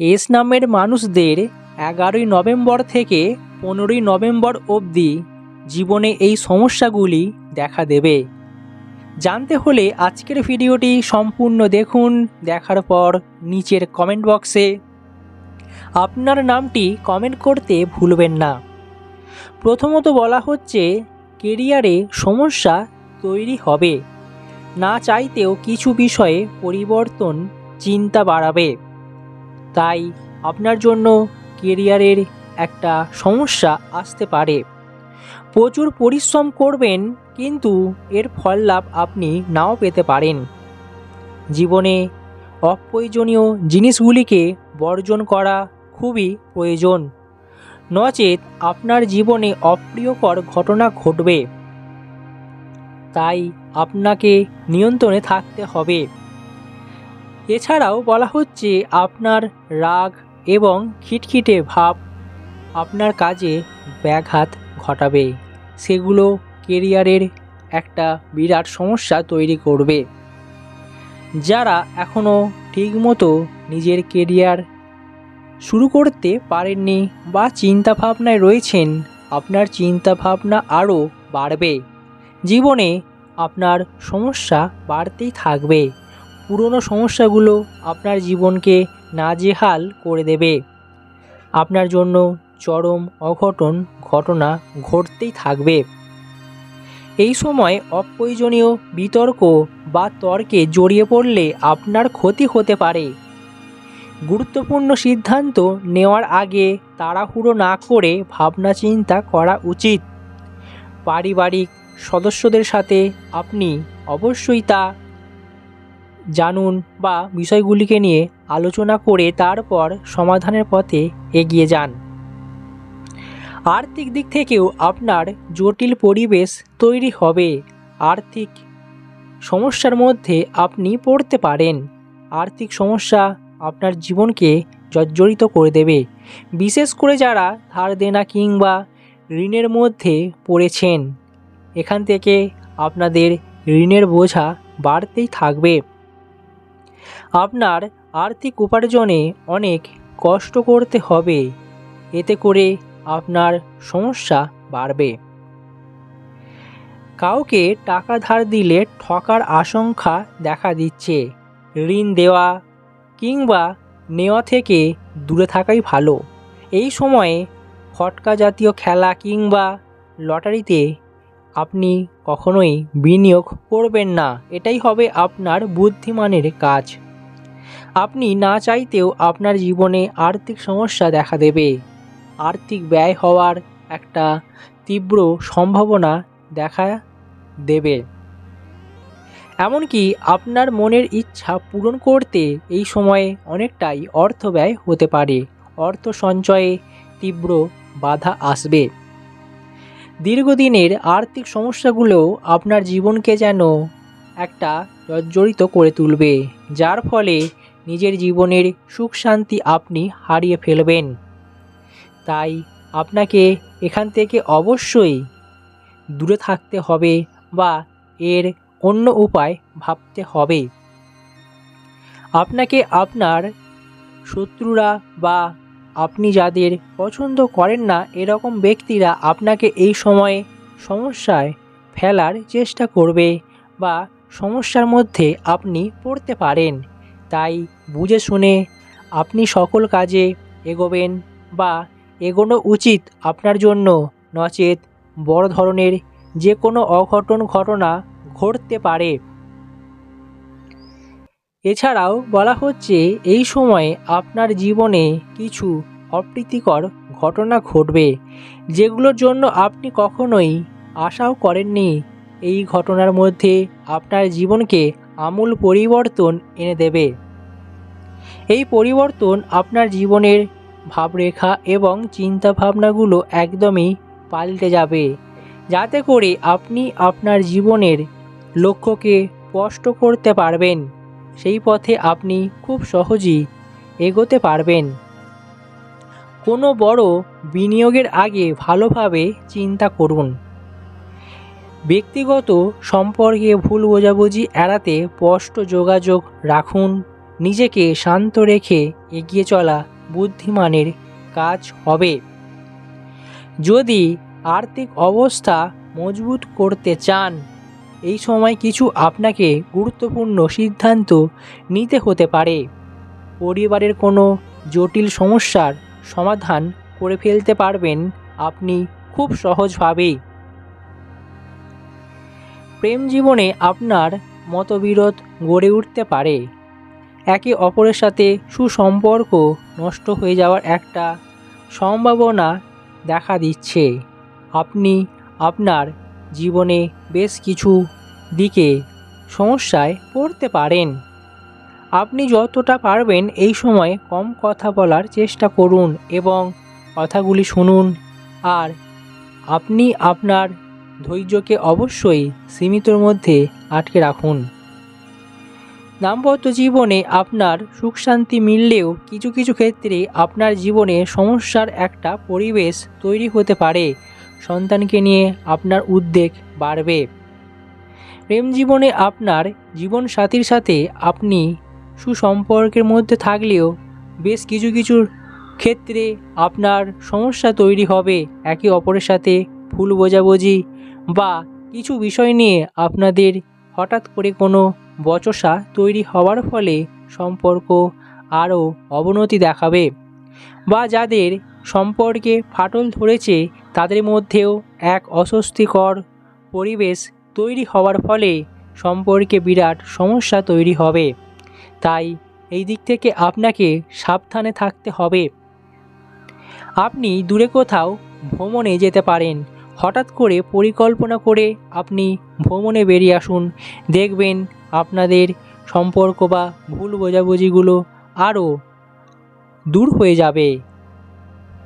S নামের মানুষদের এগারোই নভেম্বর থেকে পনেরোই নভেম্বর অবধি জীবনে এই সমস্যাগুলি দেখা দেবে। জানতে হলে আজকের ভিডিওটি সম্পূর্ণ দেখুন, দেখার পর নিচের কমেন্ট বক্সে আপনার নামটি কমেন্ট করতে ভুলবেন না। প্রথমত বলা হচ্ছে কেরিয়ারে সমস্যা তৈরি হবে। না চাইতেও কিছু বিষয়ে পরিবর্তন চিন্তা বাড়াবে। তাই আপনার জন্য কেরিয়ারের একটা সমস্যা আসতে পারে। প্রচুর পরিশ্রম করবেন, কিন্তু এর ফল লাভ আপনি নাও পেতে পারেন। জীবনে অপ্রয়োজনীয় জিনিসগুলিকে বর্জন করা খুবই প্রয়োজন। নচেত আপনার জীবনে অপ্রিয়কর ঘটনা ঘটবে। তাই আপনাকে নিয়ন্ত্রণে থাকতে হবে। এছাড়াও বলা হচ্ছে আপনার রাগ এবং খিটখিটে ভাব আপনার কাজে ব্যাঘাত ঘটাবে। সেগুলো কেরিয়ারের একটা বিরাট সমস্যা তৈরি করবে। যারা এখনও ঠিকমতো নিজের কেরিয়ার শুরু করতে পারেননি বা চিন্তা ভাবনায় রয়েছেন, আপনার চিন্তা ভাবনা আরও বাড়বে। জীবনে আপনার সমস্যা বাড়তেই থাকবে। পুরনো সমস্যাগুলো আপনার জীবনকে নাজেহাল করে দেবে। আপনার জন্য চরম অঘটন ঘটনা ঘটতেই থাকবে। এই সময় অপ্রয়োজনীয় বিতর্ক বা তর্কে জড়িয়ে পড়লে আপনার ক্ষতি হতে পারে। গুরুত্বপূর্ণ সিদ্ধান্ত নেওয়ার আগে তাড়াহুড়ো না করে ভাবনা চিন্তা করা উচিত। পারিবারিক সদস্যদের সাথে আপনি অবশ্যই তা জানুন বা বিষয়গুলিকে নিয়ে আলোচনা করে তারপর সমাধানের পথে এগিয়ে যান। আর্থিক দিক থেকেও আপনার জটিল পরিবেশ তৈরি হবে। আর্থিক সমস্যার মধ্যে আপনি পড়তে পারেন। আর্থিক সমস্যা আপনার জীবনকে জর্জরিত করে দেবে। বিশেষ করে যারা ধার দেনা কিংবা ঋণের মধ্যে পড়েছেন, এখান থেকে আপনাদের ঋণের বোঝা বাড়তেই থাকবে। আপনার আর্থিক উপার্জনে অনেক কষ্ট করতে হবে। এতে করে আপনার সমস্যা বাড়বে। কাউকে টাকা ধার দিলে ঠকার আশঙ্কা দেখা দিচ্ছে। ঋণ দেওয়া কিংবা নেওয়া থেকে দূরে থাকাই ভালো। এই সময়ে ফটকা জাতীয় খেলা কিংবা লটারিতে আপনি কখনোই বিনিয়োগ করবেন না, এটাই হবে আপনার বুদ্ধিমানের কাজ। আপনি না চাইতেও আপনার জীবনে আর্থিক সমস্যা দেখা দেবে। আর্থিক ব্যয় হওয়ার একটা তীব্র সম্ভাবনা দেখা দেবে। এমনকি আপনার মনের ইচ্ছা পূরণ করতে এই সময়ে অনেকটাই অর্থ ব্যয় হতে পারে। অর্থ সঞ্চয়ে তীব্র বাধা আসবে। দীর্ঘদিনের আর্থিক সমস্যাগুলো আপনার জীবনকে যেন একটা জর্জরিত করে তুলবে, যার ফলে নিজের জীবনের সুখ শান্তি আপনি হারিয়ে ফেলবেন। তাই আপনাকে এখান থেকে অবশ্যই দূরে থাকতে হবে বা এর অন্য উপায় ভাবতে হবে। আপনাকে আপনার শত্রুরা বা আপনি যাদের পছন্দ করেন না এরকম ব্যক্তিরা আপনাকে এই সময়ে সমস্যায় ফেলার চেষ্টা করবে বা সমস্যার মধ্যে আপনি পড়তে পারেন। তাই বুঝে শুনে আপনি সকল কাজে এগোবেন বা এগোনো উচিত আপনার জন্য। নচেত বড় ধরনের যে কোনো অঘটন ঘটনা ঘটতে পারে। এছাড়াও বলা হচ্ছে, এই সময়ে আপনার জীবনে কিছু অপ্রীতিকর ঘটনা ঘটবে, যেগুলোর জন্য আপনি কখনোই আশাও করেননি। এই ঘটনার মধ্যে আপনার জীবনকে আমূল পরিবর্তন এনে দেবে। এই পরিবর্তন আপনার জীবনের ভাবরেখা এবং চিন্তাভাবনাগুলো একদমই পাল্টে যাবে, যাতে করে আপনি আপনার জীবনের লক্ষ্যকে স্পষ্ট করতে পারবেন। সেই পথে আপনি খুব সহজেই এগোতে পারবেন। কোনো বড় বিনিয়োগের আগে ভালোভাবে চিন্তা করুন। ব্যক্তিগত সম্পর্কে ভুল বোঝাবুঝি এড়াতে স্পষ্ট যোগাযোগ রাখুন। নিজেকে শান্ত রেখে এগিয়ে চলা বুদ্ধিমানের কাজ হবে। যদি আর্থিক অবস্থা মজবুত করতে চান, এই সময় কিছু আপনাকে গুরুত্বপূর্ণ সিদ্ধান্ত নিতে হতে পারে। পরিবারের কোনো জটিল সমস্যার সমাধান করে ফেলতে পারবেন আপনি খুব সহজভাবেই। প্রেম জীবনে আপনার মতবিরোধ গড়ে উঠতে পারে। একে অপরের সাথে সুসম্পর্ক নষ্ট হয়ে যাওয়ার একটা সম্ভাবনা দেখা দিচ্ছে। আপনি আপনার জীবনে বেশ কিছু দিকে সমস্যায় পড়তে পারেন। আপনি যতটা পারবেন এই সময় কম কথা বলার চেষ্টা করুন এবং কথাগুলি শুনুন। আর আপনি আপনার ধৈর্যকে অবশ্যই সীমিতর মধ্যে আটকে রাখুন। দাম্পত্য জীবনে আপনার সুখ শান্তি মিললেও কিছু কিছু ক্ষেত্রে আপনার জীবনে সমস্যার একটা পরিবেশ তৈরি হতে পারে। সন্তানকে নিয়ে আপনার উদ্বেগ বাড়বে। প্রেম জীবনে আপনার জীবনসাথীর সাথে আপনি সুসম্পর্কের মধ্যে থাকলেও বেশ কিছু কিছু ক্ষেত্রে আপনার সমস্যা তৈরি হবে একে অপরের সাথে ভুল বোঝাবুঝি বা কিছু বিষয় নিয়ে আপনাদের হঠাৎ করে কোনো বচসা তৈরি হওয়ার ফলে সম্পর্ক আরও অবনতি দেখাবে বা যাদের সম্পর্কে ফাটল ধরেছে তাদের মধ্যেও এক অস্বস্তিকর পরিবেশ তৈরি হওয়ার ফলে সম্পর্কে বিরাট সমস্যা তৈরি হবে। তাই এই দিক থেকে আপনাকে সাবধানে থাকতে হবে। আপনি দূরে কোথাও ভ্রমণে যেতে পারেন। হঠাৎ করে পরিকল্পনা করে আপনি ভ্রমণে বেরিয়ে আসুন। দেখবেন আপনাদের সম্পর্ক বা ভুল বোঝাবুঝিগুলো আরও দূর হয়ে যাবে।